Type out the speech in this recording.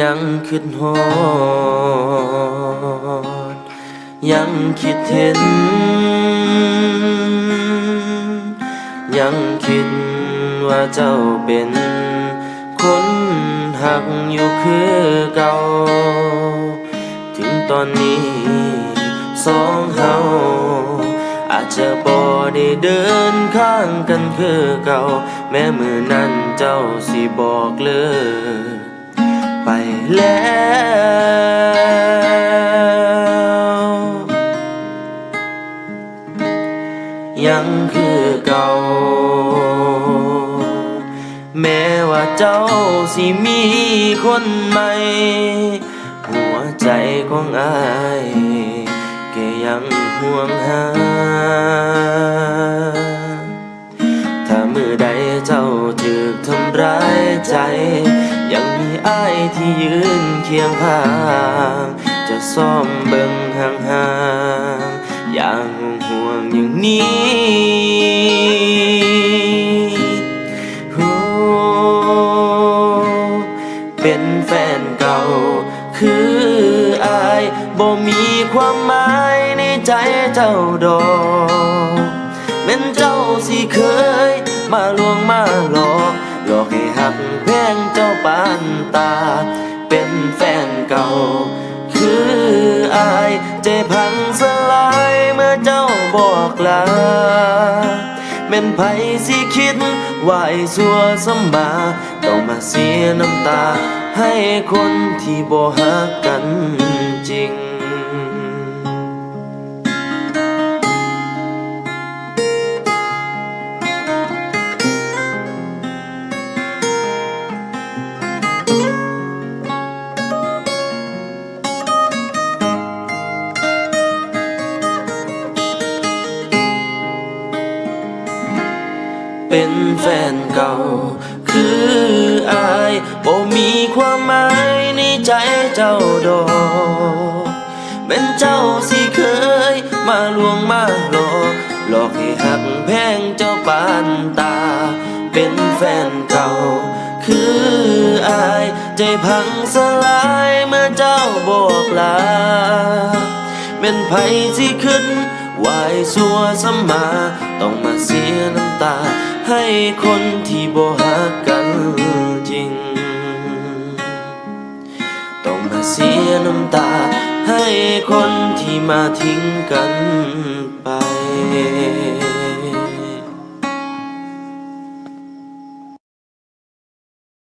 ยังคิดฮอด ยังคิดเห็น ยังคิดว่าเจ้าเป็นคนหักอยู่คือเก่า ถึงตอนนี้สองเฮาอาจจะบ่ได้เดินข้างกันคือเก่า แม้มือนั้นเจ้าสิบอกเลิก ไปแล้วยังคือเก่า แม้ว่าเจ้าสิมีคนใหม่ หัวใจของอาย แก็ยังห่วงหา เจ้าถูกทำร้ายใจ ยังมีอ้ายที่ยืนเคียงข้าง จะซ่อมเบิ่งห่างๆอย่างห่วงอย่างนี้โอ้เป็นแฟนเก่า คืออายบ่มีความหมายในใจเจ้าดอกแม่นเจ้าสิเคย มาลวงมาหลอกหลอกให้หักแพงเจ้าปานตา เป็นแฟนเก่า คืออายใจพังสลายเมื่อเจ้าบอกลาแม่นไผสิคิดว่าไอ้สัวสำบาต้องมาเสียน้ำตา ให้คนที่บ่ฮักกันจริง เป็นแฟนเก่า คืออายบ่มีความหมายในใจเจ้าดอกเป็นเจ้าสิเคย มาลวงมาหลอกหลอกให้หักแพงเจ้าปานตา เป็นแฟนเก่า คืออายใจพังสลายเมื่อเจ้าบอกลาเป็นไผสิขึ้นไหวายสัวสมา ต้องมาเสียน้ำตา ให้คนที่บ่หักกันจริง ต้องมาเสียน้ำตา ให้คนที่มาทิ้งกันไป